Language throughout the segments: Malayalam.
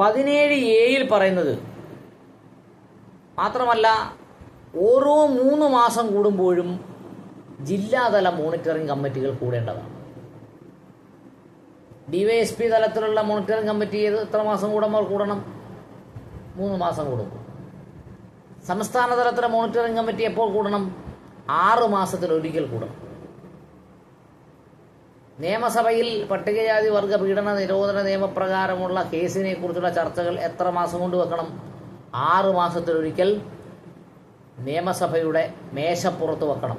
പതിനേഴ് എയിൽ പറയുന്നത്. മാത്രമല്ല ഓരോ മൂന്ന് മാസം കൂടുമ്പോഴും ജില്ലാതല മോണിറ്ററിംഗ് കമ്മിറ്റികൾ കൂടേണ്ടതാണ്. ഡിവൈഎസ്പി തലത്തിലുള്ള മോണിറ്ററിംഗ് കമ്മിറ്റി ഏത് എത്ര മാസം കൂടുമ്പോൾ കൂടണം? മൂന്ന് മാസം കൂടുമ്പോൾ. സംസ്ഥാന തലത്തിലെ മോണിറ്ററിംഗ് കമ്മിറ്റി എപ്പോൾ കൂടണം? ആറ് മാസത്തിൽ ഒരിക്കൽ കൂടണം. നിയമസഭയിൽ പട്ടികജാതി വർഗ പീഡന നിരോധന നിയമപ്രകാരമുള്ള കേസിനെ കുറിച്ചുള്ള ചർച്ചകൾ എത്ര മാസം കൊണ്ട് വെക്കണം? ആറ് മാസത്തിലൊരിക്കൽ നിയമസഭയുടെ മേശപ്പുറത്ത് വെക്കണം.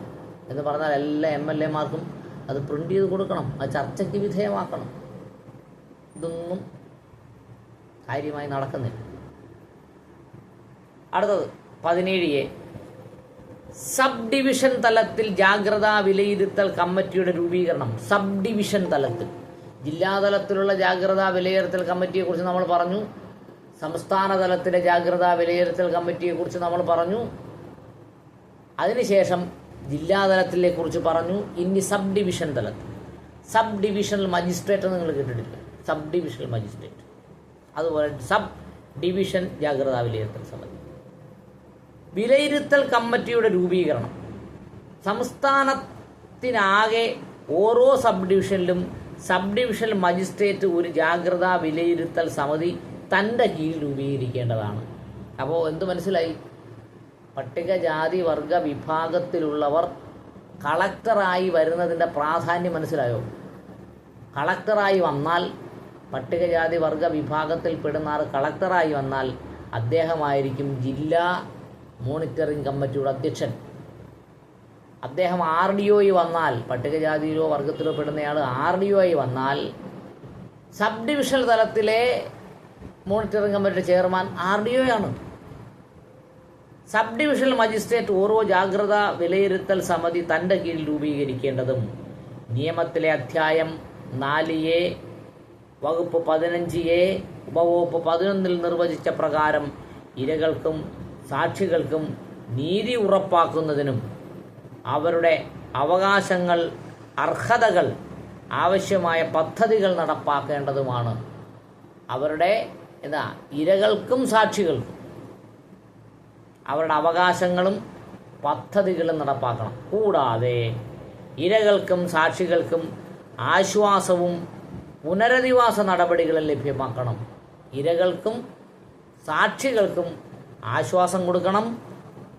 എന്ന് പറഞ്ഞാൽ എല്ലാ എം എൽ എമാർക്കും അത് പ്രിന്റ് ചെയ്ത് കൊടുക്കണം. അത് ചർച്ചയ്ക്ക് വിധേയമാക്കണം. ഇതൊന്നും കാര്യമായി നടക്കുന്നില്ല. അടുത്തത് പതിനേഴ് എ സബ് ഡിവിഷൻ തലത്തിൽ ജാഗ്രതാ വിലയിരുത്തൽ കമ്മിറ്റിയുടെ രൂപീകരണം. സബ് ഡിവിഷൻ തലത്തിൽ. ജില്ലാതലത്തിലുള്ള ജാഗ്രതാ വിലയിരുത്തൽ കമ്മിറ്റിയെക്കുറിച്ച് നമ്മൾ പറഞ്ഞു. സംസ്ഥാന തലത്തിലെ ജാഗ്രതാ വിലയിരുത്തൽ കമ്മിറ്റിയെക്കുറിച്ച് നമ്മൾ പറഞ്ഞു. അതിനുശേഷം ജില്ലാതലത്തിലെ കുറിച്ച് പറഞ്ഞു. ഇനി സബ് ഡിവിഷൻ തലത്തിൽ. സബ് ഡിവിഷണൽ മജിസ്ട്രേറ്റ് നിങ്ങൾ കേട്ടിട്ടില്ല? Sub divisional magistrate. അതുപോലെ സബ് ഡിവിഷൻ ജാഗ്രതാ വിലയിരുത്തൽ സമിതി. വിലയിരുത്തൽ കമ്മിറ്റിയുടെ രൂപീകരണം. സംസ്ഥാനത്തിനാകെ ഓരോ സബ് ഡിവിഷനിലും സബ് ഡിവിഷൻ മജിസ്ട്രേറ്റ് ഒരു ജാഗ്രതാ വിലയിരുത്തൽ സമിതി തന്റെ കീഴിൽ രൂപീകരിക്കേണ്ടതാണ്. അപ്പോൾ എന്ത് മനസ്സിലായി? പട്ടികജാതി വർഗ വിഭാഗത്തിലുള്ളവർ കളക്ടറായി വരുന്നതിന്റെ പ്രാധാന്യം മനസ്സിലായോ? കളക്ടറായി വന്നാൽ പട്ടികജാതി വർഗ വിഭാഗത്തിൽപ്പെടുന്ന ആൾ കളക്ടറായി വന്നാൽ അദ്ദേഹമായിരിക്കും ജില്ലാ മോണിറ്ററിംഗ് കമ്മിറ്റിയുടെ അധ്യക്ഷൻ. അദ്ദേഹം ആർ ഡി ഒയി വന്നാൽ പട്ടികജാതിയിലോ വർഗത്തിലോ പെടുന്നയാൾ ആർ ഡി ഒ വന്നാൽ സബ് ഡിവിഷൻ തലത്തിലെ മോണിറ്ററിംഗ് കമ്മിറ്റിയുടെ ചെയർമാൻ ആർ ഡി ഒ ആണ്. സബ് ഡിവിഷണൽ മജിസ്ട്രേറ്റ് ഓരോ ജാഗ്രത വിലയിരുത്തൽ സമിതി തന്റെ കീഴിൽ രൂപീകരിക്കേണ്ടതും നിയമത്തിലെ അധ്യായം നാല് എ വകുപ്പ് പതിനഞ്ച് എ ഉപവകുപ്പ് പതിനൊന്നിൽ നിർവചിച്ച പ്രകാരം ഇരകൾക്കും സാക്ഷികൾക്കും നീതി ഉറപ്പാക്കുന്നതിനും അവരുടെ അവകാശങ്ങൾ അർഹതകൾ ആവശ്യമായ പദ്ധതികൾ നടപ്പാക്കേണ്ടതുമാണ്. അവരുടെ എന്താ ഇരകൾക്കും സാക്ഷികൾക്കും അവരുടെ അവകാശങ്ങളും പദ്ധതികളും നടപ്പാക്കണം. കൂടാതെ ഇരകൾക്കും സാക്ഷികൾക്കും ആശ്വാസവും പുനരധിവാസ നടപടികളും ലഭ്യമാക്കണം. ഇരകൾക്കും സാക്ഷികൾക്കും ആശ്വാസം കൊടുക്കണം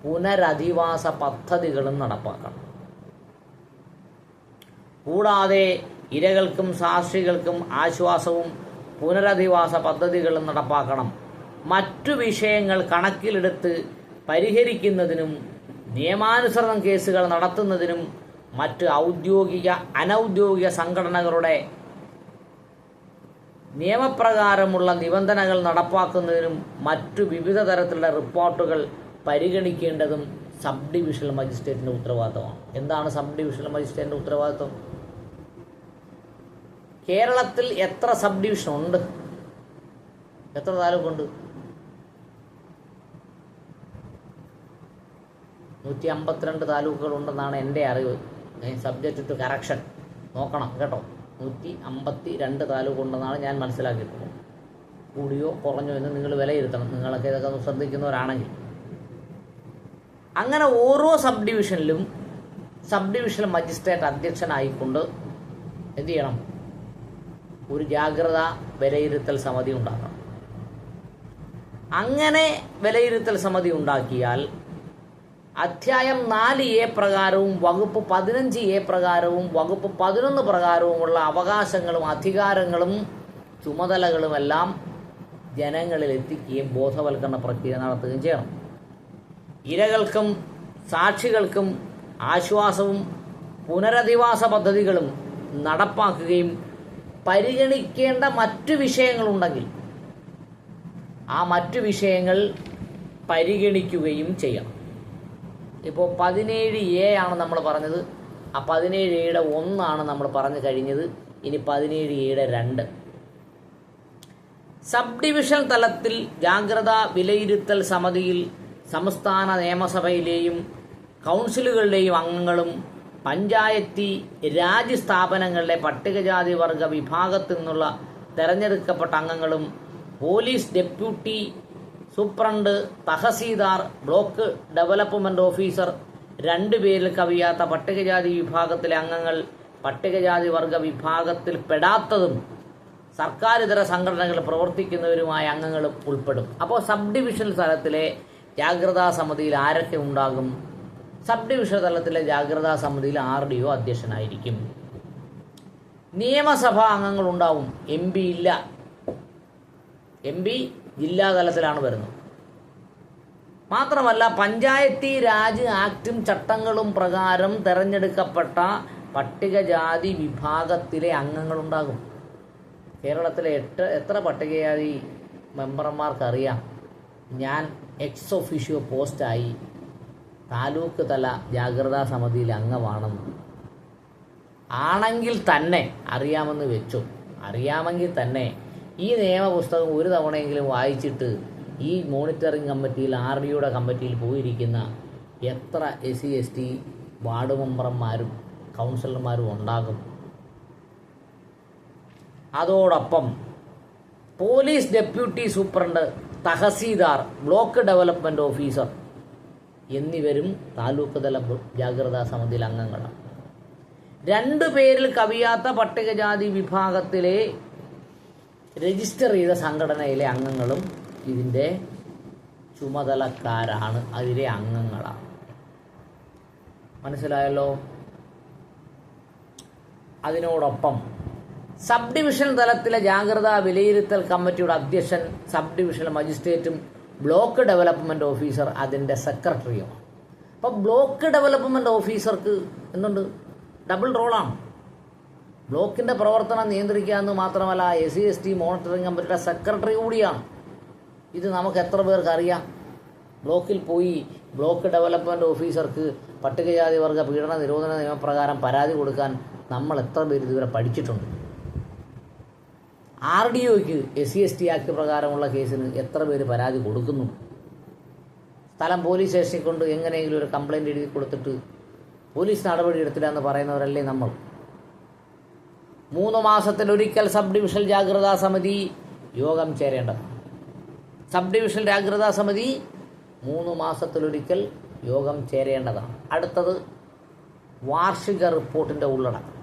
പുനരധിവാസ പദ്ധതികളും നടപ്പാക്കണം. കൂടാതെ ഇരകൾക്കും സാക്ഷികൾക്കും ആശ്വാസവും പുനരധിവാസ പദ്ധതികളും നടപ്പാക്കണം. മറ്റു വിഷയങ്ങൾ കണക്കിലെടുത്ത് പരിഹരിക്കുന്നതിനും നിയമാനുസരണം കേസുകൾ നടത്തുന്നതിനും മറ്റ് ഔദ്യോഗിക അനൗദ്യോഗിക സംഘടനകളുടെ നിയമപ്രകാരമുള്ള നിബന്ധനകൾ നടപ്പാക്കുന്നതിനും മറ്റു വിവിധ തരത്തിലുള്ള റിപ്പോർട്ടുകൾ പരിഗണിക്കേണ്ടതും സബ് ഡിവിഷണൽ മജിസ്ട്രേറ്റിന്റെ ഉത്തരവാദിത്തമാണ്. എന്താണ് സബ് ഡിവിഷണൽ മജിസ്ട്രേറ്റിന്റെ ഉത്തരവാദിത്വം കേരളത്തിൽ എത്ര സബ് ഡിവിഷൻ ഉണ്ട് എത്ര താലൂക്കുണ്ട്? നൂറ്റി അമ്പത്തിരണ്ട് താലൂക്കുകൾ ഉണ്ടെന്നാണ് എന്റെ അറിവ്. Subject to correction. നോക്കണം കേട്ടോ. നൂറ്റി അമ്പത്തി രണ്ട് താലൂക്ക് ഉണ്ടെന്നാണ് ഞാൻ മനസ്സിലാക്കിയിട്ടുള്ളത്. കൂടിയോ കുറഞ്ഞോ എന്ന് നിങ്ങൾ വിലയിരുത്തണം. നിങ്ങളൊക്കെ ഇതൊക്കെ ശ്രദ്ധിക്കുന്നവരാണെങ്കിൽ. അങ്ങനെ ഓരോ സബ് ഡിവിഷനിലും സബ് ഡിവിഷൻ മജിസ്ട്രേറ്റ് അധ്യക്ഷനായിക്കൊണ്ട് എന്ത് ചെയ്യണം? ഒരു ജാഗ്രത വിലയിരുത്തൽ സമിതി ഉണ്ടാക്കണം. അങ്ങനെ വിലയിരുത്തൽ സമിതി ഉണ്ടാക്കിയാൽ അധ്യായം നാല് എ പ്രകാരവും വകുപ്പ് പതിനഞ്ച് എ പ്രകാരവും വകുപ്പ് പതിനൊന്ന് പ്രകാരവുമുള്ള അവകാശങ്ങളും അധികാരങ്ങളും ചുമതലകളുമെല്ലാം ജനങ്ങളിൽ എത്തിക്കുകയും ബോധവൽക്കരണ പ്രക്രിയ നടത്തുകയും ചെയ്യണം. ഇരകൾക്കും സാക്ഷികൾക്കും ആശ്വാസവും പുനരധിവാസ പദ്ധതികളും നടപ്പാക്കുകയും പരിഗണിക്കേണ്ട മറ്റു വിഷയങ്ങളുണ്ടെങ്കിൽ ആ മറ്റു വിഷയങ്ങൾ പരിഗണിക്കുകയും ചെയ്യണം. ഇപ്പോൾ പതിനേഴ് എ ആണ് നമ്മൾ പറഞ്ഞത്. ആ പതിനേഴ് എയുടെ ഒന്നാണ് നമ്മൾ പറഞ്ഞു കഴിഞ്ഞത്. ഇനി പതിനേഴ് എയുടെ രണ്ട്. സബ് ഡിവിഷൻ തലത്തിൽ ജാഗ്രതാ വിലയിരുത്തൽ സമിതിയിൽ സംസ്ഥാന നിയമസഭയിലെയും കൗൺസിലുകളിലെയും അംഗങ്ങളും പഞ്ചായത്തി രാജ് സ്ഥാപനങ്ങളിലെ പട്ടികജാതി വർഗ വിഭാഗത്തിൽ നിന്നുള്ള തെരഞ്ഞെടുക്കപ്പെട്ട അംഗങ്ങളും police deputy superintendent tahsildar block development officer രണ്ടു പേരിൽ കവിയാത്ത പട്ടികജാതി വിഭാഗത്തിലെ അംഗങ്ങൾ പട്ടികജാതി വർഗ വിഭാഗത്തിൽ പെടാത്തതും സർക്കാർ സർക്കാരിതര സംഘടനകൾ പ്രവർത്തിക്കുന്നവരുമായ അംഗങ്ങളും ഉൾപ്പെടും. അപ്പോൾ സബ് ഡിവിഷൻ തലത്തിലെ ജാഗ്രതാ സമിതിയിൽ ആരൊക്കെ ഉണ്ടാകും? സബ് ഡിവിഷൻ തലത്തിലെ ജാഗ്രതാ സമിതിയിൽ ആർ ഡി ഒ അധ്യക്ഷനായിരിക്കും. നിയമസഭാ അംഗങ്ങൾ ഉണ്ടാവും. എം പി ഇല്ല. എം പി ജില്ലാ തലത്തിലാണ് വരുന്നത്. മാത്രമല്ല പഞ്ചായത്തി രാജ് ആക്ടും ചട്ടങ്ങളും പ്രകാരം തെരഞ്ഞെടുക്കപ്പെട്ട പട്ടികജാതി വിഭാഗത്തിലെ അംഗങ്ങളുണ്ടാകും. കേരളത്തിലെ എട്ട് എത്ര പട്ടികജാതി മെമ്പർമാർക്കറിയാം? ഞാൻ എക്സ് ഒഫീഷ്യോ പോസ്റ്റായി താലൂക്ക് തല ജാഗ്രതാ സമിതിയിൽ അംഗമാണെന്ന്. ആണെങ്കിൽ തന്നെ അറിയാമെന്ന് വെച്ചു. അറിയാമെങ്കിൽ തന്നെ ഈ നിയമപുസ്തകം ഒരു തവണയെങ്കിലും വായിച്ചിട്ട് ഈ മോണിറ്ററിംഗ് കമ്മിറ്റിയിൽ ആർ ഡിയുടെ കമ്മിറ്റിയിൽ പോയിരിക്കുന്ന എത്ര S C S T ward മെമ്പർമാരും കൗൺസിലർമാരും ഉണ്ടാകും. അതോടൊപ്പം police deputy superintendent tahsildar block development officer എന്നിവരും താലൂക്ക് തല ജാഗ്രതാ സമിതിയിൽ അംഗങ്ങളാണ്. രണ്ടു പേരിൽ കവിയാത്ത പട്ടികജാതി വിഭാഗത്തിലെ രജിസ്റ്റർ ചെയ്ത സംഘടനയിലെ അംഗങ്ങളും ഇതിന്റെ ചുമതലക്കാരാണ്. അതിലെ അംഗങ്ങളാണ്. മനസ്സിലായല്ലോ? അതിനോടൊപ്പം സബ് ഡിവിഷൻ തലത്തിലെ ജാഗ്രതാ വിലയിരുത്തൽ കമ്മിറ്റിയുടെ അധ്യക്ഷൻ സബ് ഡിവിഷൻ മജിസ്ട്രേറ്റും ബ്ലോക്ക് ഡെവലപ്മെന്റ് ഓഫീസർ അതിന്റെ സെക്രട്ടറിയുമാണ്. അപ്പോൾ ബ്ലോക്ക് ഡെവലപ്മെന്റ് ഓഫീസർക്ക് എന്തുണ്ട്? ഡബിൾ റോളാണ്. ബ്ലോക്കിന്റെ പ്രവർത്തനം നിയന്ത്രിക്കുക എന്ന് മാത്രമല്ല S C S T monitoring കമ്മിറ്റിയുടെ സെക്രട്ടറി കൂടിയാണ്. ഇത് നമുക്ക് എത്ര പേർക്ക് അറിയാം? ബ്ലോക്കിൽ പോയി ബ്ലോക്ക് ഡെവലപ്മെന്റ് ഓഫീസർക്ക് പട്ടികജാതി വർഗ പീഡന നിരോധന നിയമപ്രകാരം പരാതി കൊടുക്കാൻ നമ്മൾ എത്ര പേര് ഇതുവരെ പഠിച്ചിട്ടുണ്ട്? ആർ ഡി ഒക്ക് S C S T act പ്രകാരമുള്ള കേസിന് എത്ര പേര് പരാതി കൊടുക്കുന്നു? സ്ഥലം പോലീസ് സ്റ്റേഷനിൽ കൊണ്ട് എങ്ങനെയെങ്കിലും ഒരു കംപ്ലൈന്റ് എഴുതി കൊടുത്തിട്ട് പോലീസ് നടപടി എടുത്തില്ല എന്ന് പറയുന്നവരല്ലേ നമ്മൾ. മൂന്ന് മാസത്തിലൊരിക്കൽ സബ് ഡിവിഷൻ ജാഗ്രതാ സമിതി യോഗം ചേരേണ്ടത് സബ് ഡിവിഷൻ ജാഗ്രതാ സമിതി മൂന്ന് മാസത്തിലൊരിക്കൽ യോഗം ചേരേണ്ടതാണ്. അടുത്തത് വാർഷിക റിപ്പോർട്ടിന്റെ ഉള്ളടക്കം.